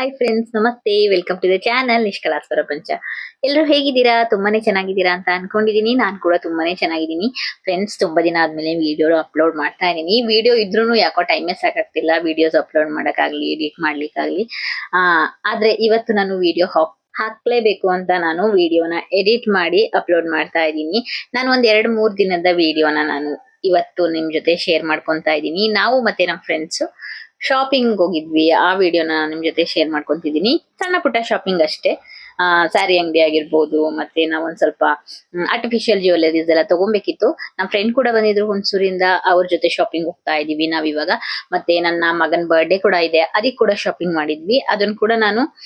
Hi friends ನಮಸ್ತೆ. Welcome to the channel Nishkala's ಪ್ರಪಂಚ ಎಲ್ಲರೂ ಹೇಗಿದ್ದೀರಾ? ತುಂಬಾನೇ ಚೆನ್ನಾಗಿದ್ದೀರಾ ಅಂತ ಅನ್ಕೊಂಡಿದ್ದೀನಿ ನಾನು ಕೂಡ ತುಂಬಾನೇ ಚೆನ್ನಾಗಿದ್ದೀನಿ. ಫ್ರೆಂಡ್ಸ್ ತುಂಬಾ ದಿನ ಆದ್ಮೇಲೆ ವಿಡಿಯೋ ಅಪ್ಲೋಡ್ ಮಾಡ್ತಾ ಇದ್ದೀನಿ. ವಿಡಿಯೋ ಇದ್ರೂ ಯಾಕೋ ಟೈಮೇ ಸಾಕಾಗ್ತಿಲ್ಲ. ವಿಡಿಯೋಸ್ ಅಪ್ಲೋಡ್ ಮಾಡೋಕ್ಕಾಗಲಿ ಎಡಿಟ್ ಮಾಡ್ಲಿಕ್ಕಾಗಲಿ. ಆದ್ರೆ ಇವತ್ತು ನಾನು ವಿಡಿಯೋ ಹಾಕ್ ಹಾಕ್ಲೇಬೇಕು ಅಂತ ನಾನು ವಿಡಿಯೋನ ಎಡಿಟ್ ಮಾಡಿ ಅಪ್ಲೋಡ್ ಮಾಡ್ತಾ ಇದ್ದೀನಿ. ನಾನು ಒಂದ್ ಎರಡು ಮೂರು ದಿನದ ವಿಡಿಯೋನ ನಾನು ಇವತ್ತು ನಿಮ್ ಜೊತೆ ಶೇರ್ ಮಾಡ್ಕೊತಾ ಇದ್ದೀನಿ. ನಾವು ಮತ್ತೆ ನಮ್ಮ ಫ್ರೆಂಡ್ಸ್ ಶಾಪಿಂಗ್ ಹೋಗಿದ್ವಿ. ಆ ವಿಡಿಯೋನ ನಿಮ್ ಜೊತೆ ಶೇರ್ ಮಾಡ್ಕೊಂತಿದ್ದೀನಿ ಸಣ್ಣ ಪುಟ್ಟ ಶಾಪಿಂಗ್ ಅಷ್ಟೇ. ಸ್ಯಾರಿ ಅಂಗಡಿ ಆಗಿರ್ಬೋದು, ಮತ್ತೆ ನಾವ್ ಒಂದ್ ಸ್ವಲ್ಪ ಆರ್ಟಿಫಿಷಿಯಲ್ ಜ್ಯುವೆಲರೀಸ್ ಎಲ್ಲ ತಗೊಬೇಕಿತ್ತು. ನಮ್ಮ ಫ್ರೆಂಡ್ ಕೂಡ ಬಂದಿದ್ರು ಹುಣಸೂರಿಂದ, ಅವ್ರ ಜೊತೆ ಶಾಪಿಂಗ್ ಹೋಗ್ತಾ ಇದೀವಿ ನಾವ್ ಇವಾಗ. ಮತ್ತೆ ನನ್ನ ಮಗನ್ ಬರ್ಡೇ ಕೂಡ ಇದೆ. ಅದಕ್ಕೆ ಕೂಡ ಶಾಪಿಂಗ್ ಮಾಡಿದ್ವಿ. ಅದನ್ನ ಕೂಡ ನಾನು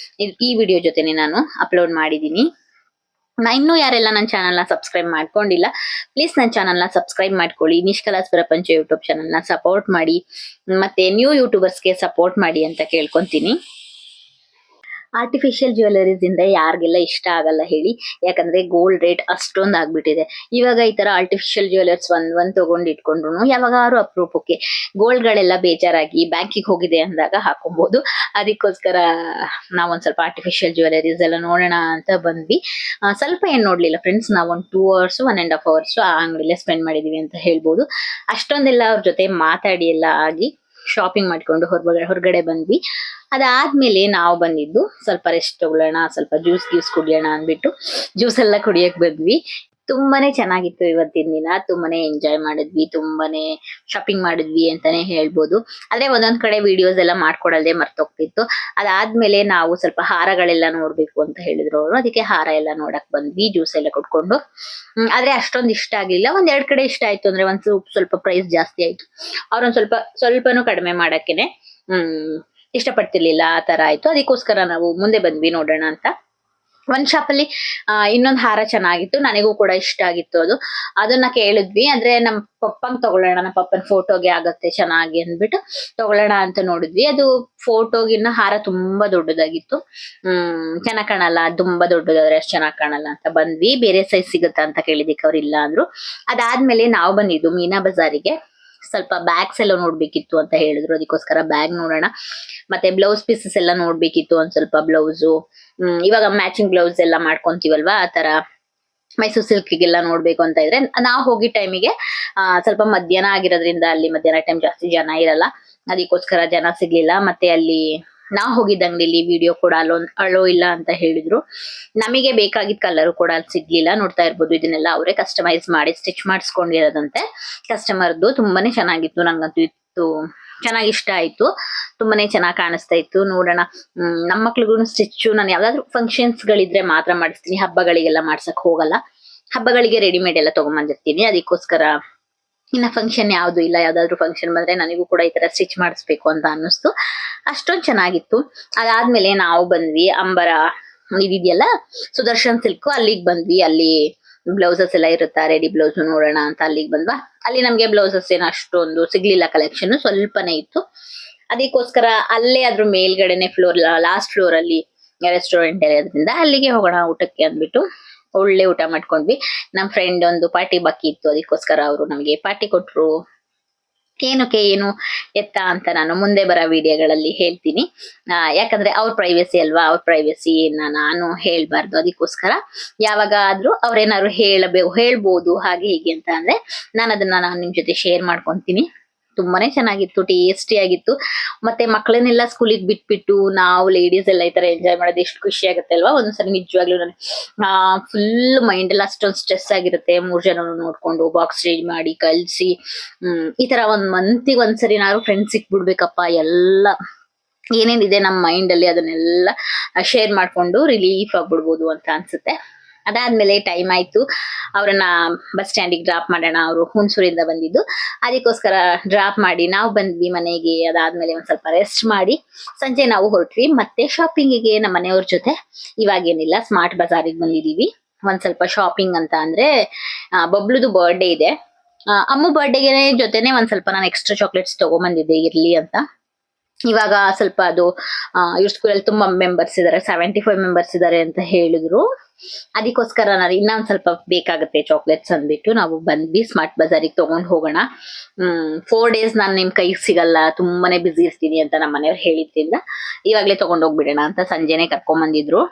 ಈ- ವಿಡಿಯೋ ಜೊತೆನೆ ನಾನು ಅಪ್ಲೋಡ್ ಮಾಡಿದೀನಿ. ಇನ್ನೂ ಯಾರೆಲ್ಲ ನನ್ನ ಚಾನಲ್ನ ಸಬ್ಸ್ಕ್ರೈಬ್ ಮಾಡ್ಕೊಂಡಿಲ್ಲ ಪ್ಲೀಸ್ ನನ್ನ ಚಾನಲ್ನ ಸಬ್ಸ್ಕ್ರೈಬ್ ಮಾಡ್ಕೊಳ್ಳಿ. ನಿಷ್ಕಲಾಸ್ ಪ್ರಪಂಚ ಯೂಟ್ಯೂಬ್ ಚಾನಲ್ನ ಸಪೋರ್ಟ್ ಮಾಡಿ, ಮತ್ತೆ ನ್ಯೂ ಯೂಟ್ಯೂಬರ್ಸ್ಗೆ ಸಪೋರ್ಟ್ ಮಾಡಿ ಅಂತ ಕೇಳ್ಕೊಂತೀನಿ. ಆರ್ಟಿಫಿಷಿಯಲ್ ಜ್ಯುವೆಲರೀಸ್ ಇಂದ ಯಾರಿಗೆಲ್ಲ ಇಷ್ಟ ಆಗಲ್ಲ ಹೇಳಿ. ಯಾಕಂದ್ರೆ ಗೋಲ್ಡ್ ರೇಟ್ ಅಷ್ಟೊಂದು ಆಗ್ಬಿಟ್ಟಿದೆ. ಇವಾಗ ಈ ತರ ಆರ್ಟಿಫಿಷಿಯಲ್ ಜ್ಯುವೆಲರ್ಸ್ ಒಂದ್ ಒಂದ್ ತಗೊಂಡ್ ಇಟ್ಕೊಂಡ್ರು ಯಾವಾಗಾರು ಅಪರೂಪಕ್ಕೆ. ಗೋಲ್ಡ್ ಗಳೆಲ್ಲ ಬೇಜಾರಾಗಿ ಬ್ಯಾಂಕಿಗೆ ಹೋಗಿದೆ ಅಂದಾಗ ಹಾಕೊಬಹುದು ಅದಕ್ಕೋಸ್ಕರ ನಾವೊಂದ್ ಸ್ವಲ್ಪ ಆರ್ಟಿಫಿಷಿಯಲ್ ಜ್ಯುವೆಲರೀಸ್ ಎಲ್ಲ ನೋಡೋಣ ಅಂತ ಬಂದ್ವಿ. ಸ್ವಲ್ಪ ಏನ್ ನೋಡ್ಲಿಲ್ಲ ಫ್ರೆಂಡ್ಸ್ ನಾವ್ ಒಂದ್ two hours one and half hours ಆ ಅಂಗಡಿಲೇ ಸ್ಪೆಂಡ್ ಮಾಡಿದೀವಿ ಅಂತ ಹೇಳ್ಬೋದು. ಅಷ್ಟೊಂದೆಲ್ಲ ಅವ್ರ ಜೊತೆ ಮಾತಾಡಿ ಎಲ್ಲ ಆಗಿ ಶಾಪಿಂಗ್ ಮಾಡ್ಕೊಂಡು ಹೊರಗಡೆ ಹೊರಗಡೆ ಬಂದ್ವಿ. ಅದಾದ್ಮೇಲೆ ನಾವು ಬಂದಿದ್ದು ಸ್ವಲ್ಪ ರೆಸ್ಟ್ ತಗೊಳ್ಳೋಣ ಸ್ವಲ್ಪ ಜ್ಯೂಸ್ ಗ್ಯೂಸ್ ಕುಡಿಯೋಣ ಅಂದ್ಬಿಟ್ಟು ಜ್ಯೂಸ್ ಎಲ್ಲ ಕುಡಿಯಕ್ ಬಂದ್ವಿ. ತುಂಬಾನೇ ಚೆನ್ನಾಗಿತ್ತು ಇವತ್ತಿನ ದಿನ ತುಂಬಾನೇ ಎಂಜಾಯ್ ಮಾಡಿದ್ವಿ ತುಂಬಾನೇ ಶಾಪಿಂಗ್ ಮಾಡಿದ್ವಿ ಅಂತಾನೆ ಹೇಳ್ಬೋದು. ಆದ್ರೆ ಒಂದೊಂದ್ ಕಡೆ ವಿಡಿಯೋಸ್ ಎಲ್ಲ ಮಾಡ್ಕೊಡಲ್ದೆ ಮರ್ತೋಗ್ತಿತ್ತು. ಅದಾದ್ಮೇಲೆ ನಾವು ಸ್ವಲ್ಪ ಹಾರಗಳೆಲ್ಲ ನೋಡ್ಬೇಕು ಅಂತ ಹೇಳಿದ್ರು ಅವರು. ಅದಕ್ಕೆ ಹಾರ ಎಲ್ಲ ನೋಡಕ್ ಬಂದ್ವಿ ಜ್ಯೂಸ್ ಎಲ್ಲ ಕುಡ್ಕೊಂಡು. ಹ್ಮ್, ಆದ್ರೆ ಅಷ್ಟೊಂದು ಇಷ್ಟ ಆಗ್ಲಿಲ್ಲ. ಒಂದ್ ಎರಡ್ ಕಡೆ ಇಷ್ಟ ಆಯ್ತು ಅಂದ್ರೆ ಒಂದ್ ಸ್ವಲ್ಪ ಪ್ರೈಸ್ ಜಾಸ್ತಿ ಆಯ್ತು. ಅವ್ರೊಂದ್ ಸ್ವಲ್ಪ ಸ್ವಲ್ಪನೂ ಕಡಿಮೆ ಮಾಡಕ್ಕೆನೆ. ಹ್ಮ್. ಇಷ್ಟಪಡ್ತಿರ್ಲಿಲ್ಲ, ಆ ತರ ಆಯ್ತು. ಅದಕ್ಕೋಸ್ಕರ ನಾವು ಮುಂದೆ ಬಂದ್ವಿ ನೋಡೋಣ ಅಂತ. ಒಂದ್ ಶಾಪ್ ಅಲ್ಲಿ ಇನ್ನೊಂದ್ ಹಾರ ಚೆನ್ನಾಗಿತ್ತು. ನನಗೂ ಕೂಡ ಇಷ್ಟ ಆಗಿತ್ತು ಅದು. ಅದನ್ನ ಕೇಳಿದ್ವಿ. ಅಂದ್ರೆ ನಮ್ ಪಪ್ಪಂಗ್ ತಗೊಳ್ಳೋಣ ನಮ್ಮ ಪಪ್ಪನ ಫೋಟೋಗೆ ಆಗತ್ತೆ ಚೆನ್ನಾಗಿ ಅಂದ್ಬಿಟ್ಟು ತಗೊಳ್ಳೋಣ ಅಂತ ನೋಡಿದ್ವಿ. ಅದು ಫೋಟೋಗಿನ್ನ ಹಾರ ತುಂಬಾ ದೊಡ್ಡದಾಗಿತ್ತು. ಹ್ಮ್, ಚೆನ್ನಾಗ್ ಕಾಣಲ್ಲ. ತುಂಬಾ ದೊಡ್ಡದಾದ್ರೆ ಅಷ್ಟು ಚೆನ್ನಾಗ್ ಕಾಣಲ್ಲ ಅಂತ ಬಂದ್ವಿ. ಬೇರೆ ಸೈಜ್ ಸಿಗುತ್ತಾ ಅಂತ ಕೇಳಿದಿಕ್ಕೆ ಅವ್ರು ಇಲ್ಲ ಅಂದ್ರು. ಅದಾದ್ಮೇಲೆ ನಾವು ಬಂದಿದ್ದು ಮೀನಾ ಬಜಾರಿಗೆ. ಸ್ವಲ್ಪ ಬ್ಯಾಗ್ಸ್ ಎಲ್ಲ ನೋಡ್ಬೇಕಿತ್ತು ಅಂತ ಹೇಳಿದ್ರು. ಅದಕ್ಕೋಸ್ಕರ ಬ್ಯಾಗ್ ನೋಡೋಣ. ಮತ್ತೆ ಬ್ಲೌಸ್ ಪೀಸಸ್ ಎಲ್ಲ ನೋಡ್ಬೇಕಿತ್ತು ಒಂದ್ ಸ್ವಲ್ಪ ಬ್ಲೌಸು ಇವಾಗ ಮ್ಯಾಚಿಂಗ್ ಬ್ಲೌಸ್ ಎಲ್ಲ ಮಾಡ್ಕೊಂತೀವಲ್ವಾ? ಆ ತರ ಮೈಸೂರು ಸಿಲ್ಕ್ಗೆಲ್ಲ ನೋಡ್ಬೇಕು ಅಂತ ಇದ್ರೆ ನಾವು ಹೋಗಿ ಟೈಮಿಗೆ ಸ್ವಲ್ಪ ಮಧ್ಯಾಹ್ನ ಆಗಿರೋದ್ರಿಂದ ಅಲ್ಲಿ ಮಧ್ಯಾಹ್ನ ಟೈಮ್ ಜಾಸ್ತಿ ಜನ ಇರಲ್ಲ. ಅದಕ್ಕೋಸ್ಕರ ಜನ ಸಿಗ್ಲಿಲ್ಲ. ಮತ್ತೆ ಅಲ್ಲಿ ನಾವು ಹೋಗಿದ್ದ ಅಂಗಡಿಲಿ ವಿಡಿಯೋ ಕೂಡ ಅಲೋ ಅಳೋ ಇಲ್ಲ ಅಂತ ಹೇಳಿದ್ರು. ನಮಗೆ ಬೇಕಾಗಿದ್ದ ಕಲರ್ ಕೂಡ ಅಲ್ಲಿ ಸಿಗ್ಲಿಲ್ಲ. ನೋಡ್ತಾ ಇರ್ಬೋದು, ಇದನ್ನೆಲ್ಲ ಅವರೇ ಕಸ್ಟಮೈಸ್ ಮಾಡಿ ಸ್ಟಿಚ್ ಮಾಡಿಸ್ಕೊಂಡಿರೋದಂತೆ. ಕಸ್ಟಮರ್ದು ತುಂಬಾನೇ ಚೆನ್ನಾಗಿತ್ತು. ನಂಗಂತೂ ಇತ್ತು. ಚೆನ್ನಾಗಿ ಇಷ್ಟ ಆಯ್ತು. ತುಂಬಾನೇ ಚೆನ್ನಾಗಿ ಕಾಣಿಸ್ತಾ ಇತ್ತು. ನೋಡೋಣ. ನಮ್ಮ ಮಕ್ಳಿಗೂ ಸ್ಟಿಚ್ಚು ನಾನು ಯಾವ್ದಾದ್ರು ಫಂಕ್ಷನ್ಸ್ ಗಳಿದ್ರೆ ಮಾತ್ರ ಮಾಡಿಸ್ತೀನಿ. ಹಬ್ಬಗಳಿಗೆಲ್ಲ ಮಾಡ್ಸಕ್ ಹೋಗಲ್ಲ. ಹಬ್ಬಗಳಿಗೆ ರೆಡಿಮೇಡ್ ಎಲ್ಲ ತಗೊಂಬಂದಿರ್ತೀನಿ. ಅದಕ್ಕೋಸ್ಕರ ಇನ್ನ ಫಂಕ್ಷನ್ ಯಾವ್ದು ಇಲ್ಲ, ಯಾವ್ದಾದ್ರು ಫಂಕ್ಷನ್ ಬಂದ್ರೆ ನನಗೂ ಕೂಡ ಈ ತರ ಸ್ಟಿಚ್ ಮಾಡಿಸ್ಬೇಕು ಅಂತ ಅನ್ನಿಸ್ತು. ಅಷ್ಟೊಂದ್ ಚೆನ್ನಾಗಿತ್ತು. ಅದಾದ್ಮೇಲೆ ನಾವು ಬಂದ್ವಿ ಅಂಬರ, ಇದಿದೆಯಲ್ಲ? ಸುದರ್ಶನ್ ಸಿಲ್ಕು, ಅಲ್ಲಿಗೆ ಬಂದ್ವಿ. ಅಲ್ಲಿ ಬ್ಲೌಸಸ್ ಎಲ್ಲ ಇರುತ್ತಾ? ರೆಡಿ ಬ್ಲೌಸ್ ನೋಡೋಣ ಅಂತ ಅಲ್ಲಿಗೆ ಬಂದ್ವಾ. ಅಲ್ಲಿ ನಮ್ಗೆ ಬ್ಲೌಸಸ್ ಏನು ಅಷ್ಟೊಂದು ಸಿಗ್ಲಿಲ್ಲ ಕಲೆಕ್ಷನ್ ಸ್ವಲ್ಪನೇ ಇತ್ತು. ಅದಕ್ಕೋಸ್ಕರ ಅಲ್ಲೇ ಅದ್ರ ಮೇಲ್ಗಡೆನೆ ಫ್ಲೋರ್ ಲಾಸ್ಟ್ ಫ್ಲೋರ್ ಅಲ್ಲಿ ರೆಸ್ಟೋರೆಂಟ್ ಇರೋದ್ರಿಂದ ಅಲ್ಲಿಗೆ ಹೋಗೋಣ ಊಟಕ್ಕೆ ಅಂದ್ಬಿಟ್ಟು. ಒಳ್ಳೆ ಊಟ ಮಾಡ್ಕೊಂಡ್ವಿ. ನಮ್ ಫ್ರೆಂಡ್ ಒಂದು ಪಾರ್ಟಿ ಬಾಕಿ ಇತ್ತು, ಅದಕ್ಕೋಸ್ಕರ ಅವರು ನಮಗೆ ಪಾರ್ಟಿ ಕೊಟ್ರು. ಏನಕ್ಕೆ ಏನು ಎತ್ತ ಅಂತ ನಾನು ಮುಂದೆ ಬರೋ ವಿಡಿಯೋಗಳಲ್ಲಿ ಹೇಳ್ತೀನಿ. ಯಾಕಂದ್ರೆ ಅವ್ರ ಪ್ರೈವಸಿ ಅಲ್ವಾ, ಅವ್ರ ಪ್ರೈವಸಿ ನಾನು ಹೇಳ್ಬಾರ್ದು, ಅದಕ್ಕೋಸ್ಕರ ಯಾವಾಗ ಆದ್ರೂ ಅವ್ರೇನಾದ್ರು ಹೇಳಬೇಕು ಹೇಳ್ಬೋದು ಹಾಗೆ ಹೀಗೆ ಅಂತ ಅಂದ್ರೆ ನಾನು ಅದನ್ನ ನಾನು ನಿಮ್ ಜೊತೆ ಶೇರ್ ಮಾಡ್ಕೊಂತೀನಿ. ತುಂಬಾನೇ ಚೆನ್ನಾಗಿತ್ತು ಟೇಸ್ಟಿ ಆಗಿತ್ತು. ಮತ್ತೆ ಮಕ್ಕಳನ್ನೆಲ್ಲ ಸ್ಕೂಲಿಗೆ ಬಿಟ್ಬಿಟ್ಟು ನಾವು ಲೇಡೀಸ್ ಎಲ್ಲ ಈ ತರ ಎಂಜಾಯ್ ಮಾಡೋದು ಎಷ್ಟು ಖುಷಿ ಆಗುತ್ತೆ ಅಲ್ವಾ? ಒಂದ್ಸರಿ ನಿಜವಾಗ್ಲೂ ನನಗೆ ಆ ಫುಲ್ ಮೈಂಡ್ ಎಲ್ಲ ಅಷ್ಟೊಂದು ಸ್ಟ್ರೆಸ್ ಆಗಿರುತ್ತೆ. ಮೂರ್ ಜನ ನೋಡ್ಕೊಂಡು ಬಾಕ್ಸ್ ರೆಡಿ ಮಾಡಿ, ಕಲ್ಸಿ ಈ ತರ ಒಂದ್ ಮಂತಿಗೆ ಒಂದ್ಸರಿ ನಾವು ಫ್ರೆಂಡ್ಸ್ ಸಿಕ್ಬಿಡ್ಬೇಕಪ್ಪ, ಎಲ್ಲ ಏನೇನಿದೆ ನಮ್ಮ ಮೈಂಡ್ ಅಲ್ಲಿ ಅದನ್ನೆಲ್ಲ ಶೇರ್ ಮಾಡ್ಕೊಂಡು ರಿಲೀಫ್ ಆಗ್ಬಿಡ್ಬೋದು ಅಂತ ಅನ್ಸುತ್ತೆ. ಅದಾದ್ಮೇಲೆ ಟೈಮ್ ಆಯ್ತು. ಅವರನ್ನ ಬಸ್ ಸ್ಟ್ಯಾಂಡಿಗೆ ಡ್ರಾಪ್ ಮಾಡೋಣ, ಅವರು ಹುಣಸೂರಿಂದ ಬಂದಿದ್ದು. ಅದಕ್ಕೋಸ್ಕರ ಡ್ರಾಪ್ ಮಾಡಿ ನಾವು ಬಂದ್ವಿ ಮನೆಗೆ. ಅದಾದ್ಮೇಲೆ ಒಂದ್ ಸ್ವಲ್ಪ ರೆಸ್ಟ್ ಮಾಡಿ ಸಂಜೆ ನಾವು ಹೊರಟ್ವಿ. ಮತ್ತೆ ಶಾಪಿಂಗಿಗೆ ನಮ್ಮ ಮನೆಯವ್ರ ಜೊತೆ. ಇವಾಗೇನಿಲ್ಲ ಸ್ಮಾರ್ಟ್ ಬಜಾರಿಗೆ ಬಂದಿದೀವಿ. ಒಂದ್ ಸ್ವಲ್ಪ ಶಾಪಿಂಗ್ ಅಂತ ಅಂದ್ರೆ ಬಬ್ಲುದು ಬರ್ಡೇ ಇದೆ. ಅಮ್ಮ ಅಮ್ಮು ಬರ್ಡೇಗೆ ಜೊತೆನೆ ಒಂದ್ ಸ್ವಲ್ಪ ನಾನು ಎಕ್ಸ್ಟ್ರಾ ಚಾಕ್ಲೇಟ್ಸ್ ತಗೊಂಬಂದಿದ್ದೆ, ಇರ್ಲಿ ಅಂತ. ಇವಾಗ ಸ್ವಲ್ಪ ಅದು ಇವ್ರ ಸ್ಕೂಲಲ್ಲಿ ತುಂಬಾ ಮೆಂಬರ್ಸ್ ಇದಾರೆ ಸೆವೆಂಟಿ ಫೈವ್ ಮೆಂಬರ್ಸ್ ಇದಾರೆ ಅಂತ ಹೇಳಿದ್ರು. ಅದಕ್ಕೋಸ್ಕರ ನಾನು ಇನ್ನೊಂದು ಸ್ವಲ್ಪ ಬೇಕಾಗುತ್ತೆ ಚಾಕ್ಲೇಟ್ಸ್ ಅಂದ್ಬಿಟ್ಟು ನಾವು ಬಂದ್ವಿ ಸ್ಮಾರ್ಟ್ ಬಜಾರಿಗೆ ತಗೊಂಡ್ ಹೋಗೋಣ. ಫೋರ್ ಡೇಸ್ ನಾನು ನಿಮ್ ಕೈಗೆ ಸಿಗಲ್ಲ, ತುಂಬಾನೇ ಬ್ಯುಸಿ ಇರ್ತೀನಿ ಅಂತ ನಮ್ಮ ಮನೆಯವ್ರು ಹೇಳಿದ್ರಿಂದ ಇವಾಗ್ಲೇ ತಗೊಂಡ್ ಹೋಗ್ಬಿಡೋಣ ಅಂತ ಸಂಜೆನೆ ಕರ್ಕೊಂಡ್ ಬಂದಿದ್ರು.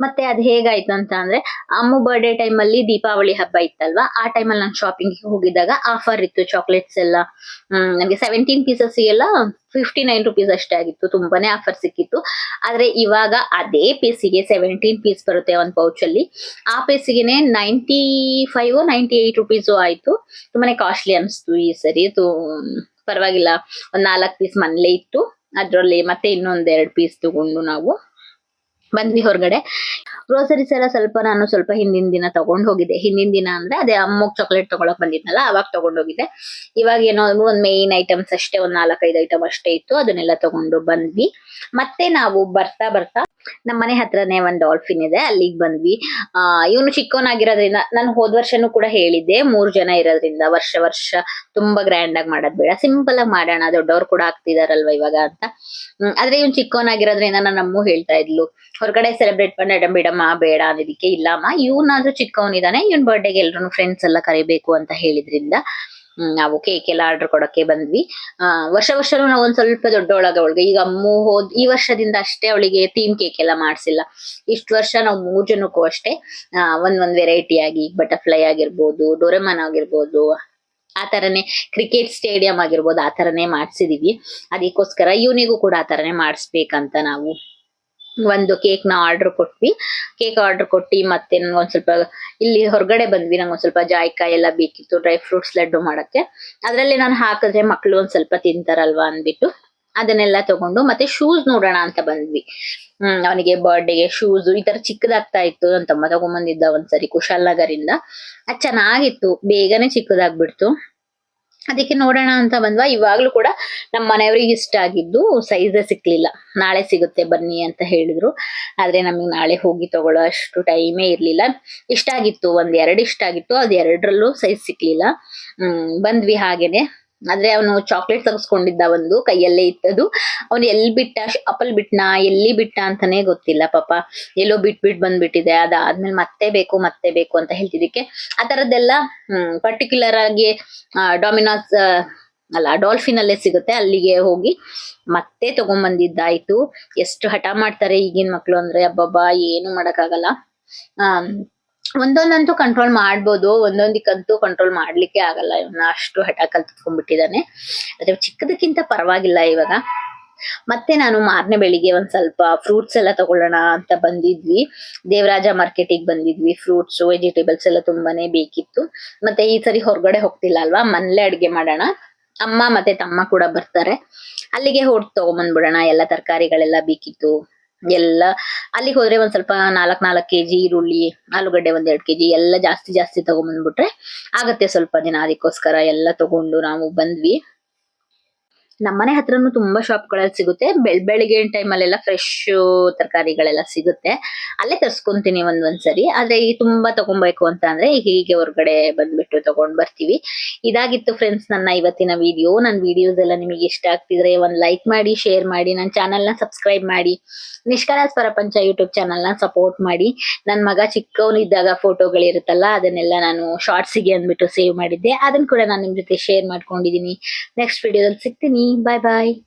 ಮತ್ತೆ ಅದ್ ಹೇಗಾಯ್ತು ಅಂತ ಅಂದ್ರೆ ಅಮ್ಮ ಬರ್ಡೇ ಟೈಮ್ ಅಲ್ಲಿ ದೀಪಾವಳಿ ಹಬ್ಬ ಇತ್ತಲ್ವಾ? ಆ ಟೈಮ್ ಅಲ್ಲಿ ನಾನು ಶಾಪಿಂಗ್ ಹೋಗಿದ್ದಾಗ ಆಫರ್ ಇತ್ತು ಚಾಕ್ಲೇಟ್ಸ್ ಎಲ್ಲ. ಹ್ಮ್ ನಮಗೆ ಸೆವೆಂಟೀನ್ ಪೀಸಸ್ ಎಲ್ಲ ಫಿಫ್ಟಿ ನೈನ್ ರುಪೀಸ್ ಅಷ್ಟೇ ಆಗಿತ್ತು, ತುಂಬಾನೇ ಆಫರ್ ಸಿಕ್ಕಿತ್ತು. ಆದ್ರೆ ಇವಾಗ ಅದೇ ಪೀಸಿಗೆ ಸೆವೆಂಟೀನ್ ಪೀಸ್ ಬರುತ್ತೆ ಒಂದ್ ಪೌಚ್ ಅಲ್ಲಿ. ಆ ಪೀಸಿಗೆನೆ ninety five ninety eight rupees ಆಯ್ತು. ತುಂಬಾನೇ ಕಾಸ್ಟ್ಲಿ ಅನಿಸ್ತು ಈ ಸರಿ. ಪರವಾಗಿಲ್ಲ. ಒಂದ್ ನಾಲ್ಕು ಪೀಸ್ ಮನೇಲೆ ಇತ್ತು. ಅದ್ರಲ್ಲಿ ಮತ್ತೆ ಇನ್ನೊಂದ್ ಎರಡ್ ಪೀಸ್ ತಗೊಂಡು ನಾವು ಬಂದ್ವಿ ಹೊರಗಡೆ. ಗ್ರೋಸರಿಸ್ ಎಲ್ಲ ಸ್ವಲ್ಪ ನಾನು ಸ್ವಲ್ಪ ಹಿಂದಿನ ದಿನ ತಗೊಂಡ್ ಹೋಗಿದ್ದೆ. ಹಿಂದಿನ ದಿನ ಅಂದ್ರೆ ಅದೇ ಅಮ್ಮಗ್ ಚಾಕ್ಲೇಟ್ ತಗೊಳಕ್ ಬಂದಿದ್ನಲ್ಲ, ಅವಾಗ ತಗೊಂಡ್ ಹೋಗಿದ್ದೆ. ಇವಾಗ ಏನೋ ಒಂದ್ ಮೇನ್ ಐಟಮ್ಸ್ ಅಷ್ಟೇ, ಒಂದ್ ನಾಲ್ಕೈದು ಐಟಮ್ ಅಷ್ಟೇ ಇತ್ತು, ಅದನ್ನೆಲ್ಲ ತಗೊಂಡು ಬಂದ್ವಿ. ಮತ್ತೆ ನಾವು ಬರ್ತಾ ಬರ್ತಾ ನಮ್ಮ ಮನೆ ಹತ್ರನೇ ಒಂದ್ ಡಾಲ್ಫಿನ್ ಇದೆ, ಅಲ್ಲಿಗೆ ಬಂದ್ವಿ. ಆ, ಇವನು ಚಿಕ್ಕವನಾಗಿರೋದ್ರಿಂದ ನಾನು ಹೋದ್ ವರ್ಷನು ಕೂಡ ಹೇಳಿದ್ದೆ, ಮೂರ್ ಜನ ಇರೋದ್ರಿಂದ ವರ್ಷ ವರ್ಷ ತುಂಬಾ ಗ್ರ್ಯಾಂಡ್ ಆಗಿ ಮಾಡೋದ್ ಬೇಡ ಸಿಂಪಲ್ ಆಗಿ ಮಾಡೋಣ, ದೊಡ್ಡವ್ರು ಕೂಡ ಆಗ್ತಿದಾರಲ್ವ ಇವಾಗ ಅಂತ. ಆದ್ರೆ ಇವ್ನು ಚಿಕ್ಕವನಾಗಿರೋದ್ರಿಂದ ನನ್ನ ಅಮ್ಮ ಹೇಳ್ತಾ ಇದ್ಲು, ಹೊರಗಡೆ ಸೆಲೆಬ್ರೇಟ್ ಮಾಡಿ ಬಿಡಮ್ಮ, ಬೇಡ ಅನ್ನೋದಿಕ್ಕೆ ಇಲ್ಲಮ್ಮ, ಇವನಾದ್ರೂ ಚಿಕ್ಕವನಿದಾನೆ, ಇವನ್ ಬರ್ಡೇಗೆ ಎಲ್ರು ಫ್ರೆಂಡ್ಸ್ ಎಲ್ಲ ಕರಿಬೇಕು ಅಂತ ಹೇಳಿದ್ರಿಂದ. ನಾವು ಕೇಕ್ ಎಲ್ಲ ಆರ್ಡರ್ ಕೊಡೋಕೆ ಬಂದ್ವಿ. ವರ್ಷ ವರ್ಷನೂ ನಾವು ಒಂದ್ ಸ್ವಲ್ಪ ದೊಡ್ಡವಳಾಗ ಅವಳಿಗೆ. ಈಗ ಅಮ್ಮ ಹೋದ್, ಈ ವರ್ಷದಿಂದ ಅಷ್ಟೇ ಅವಳಿಗೆ ಥೀಮ್ ಕೇಕ್ ಎಲ್ಲ ಮಾಡ್ಸಿಲ್ಲ. ಇಷ್ಟು ವರ್ಷ ನಾವು ಮೂರು ಜನಕ್ಕೂ ಅಷ್ಟೇ. ಒಂದ್ ಒಂದ್ ವೆರೈಟಿ ಆಗಿ ಬಟರ್ಫ್ಲೈ ಆಗಿರ್ಬೋದು ಡೋರೆಮನ್ ಆಗಿರ್ಬೋದು, ಆ ತರನೇ ಕ್ರಿಕೆಟ್ ಸ್ಟೇಡಿಯಂ ಆಗಿರ್ಬೋದು, ಆ ತರನೇ ಮಾಡ್ಸಿದೀವಿ. ಅದಕ್ಕೋಸ್ಕರ ಇವನಿಗೂ ಕೂಡ ಆ ತರನೇ ಮಾಡಿಸ್ಬೇಕಂತ ನಾವು ಒಂದು ಕೇಕ್ನ ಆರ್ಡರ್ ಕೊಟ್ವಿ. ಕೇಕ್ ಆರ್ಡರ್ ಕೊಟ್ಟಿ ಮತ್ತೆ ನಂಗೆ ಒಂದ್ ಸ್ವಲ್ಪ ಇಲ್ಲಿ ಹೊರಗಡೆ ಬಂದ್ವಿ. ನಂಗೆ ಒಂದ್ ಸ್ವಲ್ಪ ಜಾಯಿಕಾಯಿ ಎಲ್ಲ ಬೇಕಿತ್ತು ಡ್ರೈ ಫ್ರೂಟ್ಸ್ ಲಡ್ಡು ಮಾಡಕ್ಕೆ. ಅದ್ರಲ್ಲಿ ನಾನು ಹಾಕಿದ್ರೆ ಮಕ್ಳು ಒಂದ್ ಸ್ವಲ್ಪ ತಿಂತಾರಲ್ವಾ ಅಂದ್ಬಿಟ್ಟು ಅದನ್ನೆಲ್ಲ ತಗೊಂಡು ಮತ್ತೆ ಶೂಸ್ ನೋಡೋಣ ಅಂತ ಬಂದ್ವಿ. ಹ್ಮ್, ಅವನಿಗೆ ಬರ್ಡೇಗೆ ಶೂಸ್ ಈ ತರ ಚಿಕ್ಕದಾಗ್ತಾ ಇತ್ತು. ನನ್ನ ತಮ್ಮ ತಗೊಂಬಂದಿದ್ದ ಒಂದ್ಸರಿ ಕುಶಾಲನಗರಿಂದ. ಅದ್ ಚೆನ್ನಾಗಿತ್ತು. ಬೇಗನೆ ಚಿಕ್ಕದಾಗ್ಬಿಡ್ತು. ಅದಕ್ಕೆ ನೋಡೋಣ ಅಂತ ಬಂದ್ವಾ. ಇವಾಗ್ಲೂ ಕೂಡ ನಮ್ಮ ಮನೆಯವ್ರಿಗೆ ಇಷ್ಟ ಆಗಿದ್ದು ಸೈಜ್ ಸಿಕ್ಲಿಲ್ಲ. ನಾಳೆ ಸಿಗುತ್ತೆ ಬನ್ನಿ ಅಂತ ಹೇಳಿದ್ರು. ಆದ್ರೆ ನಮಗೆ ನಾಳೆ ಹೋಗಿ ತಗೊಳ್ಳೋ ಅಷ್ಟು ಟೈಮೇ ಇರ್ಲಿಲ್ಲ. ಇಷ್ಟ ಆಗಿತ್ತು, ಒಂದ್ ಎರಡು ಇಷ್ಟ ಆಗಿತ್ತು. ಅದ್ ಎರಡರಲ್ಲೂ ಸೈಜ್ ಸಿಕ್ಲಿಲ್ಲ. ಹ್ಮ್, ಬಂದ್ವಿ ಹಾಗೇನೆ. ಆದ್ರೆ ಅವನು ಚಾಕ್ಲೇಟ್ ತರಿಸ್ಕೊಂಡಿದ್ದ ಒಂದು ಕೈಯಲ್ಲೇ ಇತ್ತದು ಅವನು ಎಲ್ಲಿ ಬಿಟ್ಟ ಅಪಲ್ ಬಿಟ್ನಾ, ಎಲ್ಲಿ ಬಿಟ್ಟ ಅಂತಾನೆ ಗೊತ್ತಿಲ್ಲ ಪಾಪ. ಎಲ್ಲೋ ಬಿಟ್ ಬಿಟ್ ಬಂದ್ಬಿಟ್ಟಿದೆ. ಅದಾದ್ಮೇಲೆ ಮತ್ತೆ ಬೇಕು ಮತ್ತೆ ಬೇಕು ಅಂತ ಹೇಳ್ತಿದ್ದಕ್ಕೆ ಆ ತರದ್ದೆಲ್ಲ ಪರ್ಟಿಕ್ಯುಲರ್ ಆಗಿ ಡೊಮಿನಾಸ್ ಅಲ್ಲ ಡಾಲ್ಫಿನ್ ಅಲ್ಲೇ ಸಿಗುತ್ತೆ. ಅಲ್ಲಿಗೆ ಹೋಗಿ ಮತ್ತೆ ತಗೊಂಬಂದಿದ್ದಾಯ್ತು. ಎಷ್ಟು ಹಠ ಮಾಡ್ತಾರೆ ಈಗಿನ ಮಕ್ಳು ಅಂದ್ರೆ. ಅಬ್ಬಬ್ಬಾ, ಏನು ಮಾಡಕ್ಕಾಗಲ್ಲ. ಆ ಒಂದೊಂದಂತೂ ಕಂಟ್ರೋಲ್ ಮಾಡ್ಬೋದು, ಒಂದೊಂದಕ್ಕಂತೂ ಕಂಟ್ರೋಲ್ ಮಾಡ್ಲಿಕ್ಕೆ ಆಗಲ್ಲ. ಇವನ್ನ ಅಷ್ಟು ಹಠ ಕಲ್ತ್ಕೊಂಡ್ಬಿಟ್ಟಿದ್ದಾನೆ ಅದೇ ಚಿಕ್ಕದಕ್ಕಿಂತ ಪರವಾಗಿಲ್ಲ ಇವಾಗ. ಮತ್ತೆ ನಾನು ಮಾರನೇ ಬೆಳಿಗ್ಗೆ ಒಂದ್ ಸ್ವಲ್ಪ ಫ್ರೂಟ್ಸ್ ಎಲ್ಲ ತಗೊಳ್ಳೋಣ ಅಂತ ಬಂದಿದ್ವಿ. ದೇವರಾಜ ಮಾರ್ಕೆಟಿಗೆ ಬಂದಿದ್ವಿ. ಫ್ರೂಟ್ಸ್ ವೆಜಿಟೇಬಲ್ಸ್ ಎಲ್ಲ ತುಂಬಾನೇ ಬೇಕಿತ್ತು. ಮತ್ತೆ ಈ ಸರಿ ಹೊರಗಡೆ ಹೋಗ್ತಿಲ್ಲ ಅಲ್ವಾ? ಮನೇಲೆ ಅಡ್ಗೆ ಮಾಡೋಣ. ಅಮ್ಮ ಮತ್ತೆ ತಮ್ಮ ಕೂಡ ಬರ್ತಾರೆ. ಅಲ್ಲಿಗೆ ಹೋಗಿ ತಗೊಂಬಂದ್ಬಿಡೋಣ. ಎಲ್ಲ ತರಕಾರಿಗಳೆಲ್ಲ ಬೇಕಿತ್ತು. ಎಲ್ಲ ಅಲ್ಲಿಗೆ ಹೋದ್ರೆ ಒಂದ್ ಸ್ವಲ್ಪ ನಾಲ್ಕ್ ನಾಲ್ಕ್ ಕೆಜಿ ಈರುಳ್ಳಿ, ಆಲೂಗಡ್ಡೆ ಒಂದ್ ಎರಡ್ ಕೆಜಿ ಎಲ್ಲ ಜಾಸ್ತಿ ಜಾಸ್ತಿ ತಗೊಂಬಂದ್ಬಿಟ್ರೆ ಆಗತ್ತೆ ಸ್ವಲ್ಪ ದಿನ. ಅದಕ್ಕೋಸ್ಕರ ಎಲ್ಲ ತಗೊಂಡು ನಾವು ಬಂದ್ವಿ. ನಮ್ಮನೆ ಹತ್ರನು ತುಂಬಾ ಶಾಪ್ಗಳಲ್ಲಿ ಸಿಗುತ್ತೆ. ಬೆಳ್, ಬೆಳಿಗ್ಗೆ ಟೈಮ್ ಅಲ್ಲೆಲ್ಲ ಫ್ರೆಶ್ ತರಕಾರಿಗಳೆಲ್ಲ ಸಿಗುತ್ತೆ. ಅಲ್ಲೇ ತರ್ಸ್ಕೊಂತೀನಿ ಒಂದ್ ಒಂದ್ಸರಿ. ಆದ್ರೆ ಈ ತುಂಬಾ ತಗೊಬೇಕು ಅಂತ ಅಂದ್ರೆ ಹೀಗೆ ಹೊರಗಡೆ ಬಂದ್ಬಿಟ್ಟು ತಗೊಂಡ್ ಬರ್ತೀವಿ. ಇದಾಗಿತ್ತು ಫ್ರೆಂಡ್ಸ್ ನನ್ನ ಇವತ್ತಿನ ವಿಡಿಯೋ ನನ್ನ ವಿಡಿಯೋಸ್ ಎಲ್ಲ ನಿಮಗೆ ಇಷ್ಟ ಆಗ್ತಿದ್ರೆ ಒಂದ್ ಲೈಕ್ ಮಾಡಿ ಶೇರ್ ಮಾಡಿ ನನ್ನ ಚಾನೆಲ್ನ ಸಬ್ಸ್ಕ್ರೈಬ್ ಮಾಡಿ ನಿಷ್ಕಲಾಸ್ ಪರಪಂಚ ಯೂಟ್ಯೂಬ್ ಚಾನಲ್ನ ಸಪೋರ್ಟ್ ಮಾಡಿ. ನನ್ ಮಗ ಚಿಕ್ಕವನಿದ್ದಾಗ ಫೋಟೋಗಳಿರುತ್ತಲ್ಲ ಅದನ್ನೆಲ್ಲ ನಾನು ಶಾರ್ಟ್ಸ್ಗೆ ಅಂದ್ಬಿಟ್ಟು ಸೇವ್ ಮಾಡಿದ್ದೆ. ಅದನ್ನ ಕೂಡ ನಾನು ನಿಮ್ ಜೊತೆ ಶೇರ್ ಮಾಡ್ಕೊಂಡಿದೀನಿ. ನೆಕ್ಸ್ಟ್ ವಿಡಿಯೋದಲ್ಲಿ ಸಿಗ್ತೀನಿ. me. Bye bye.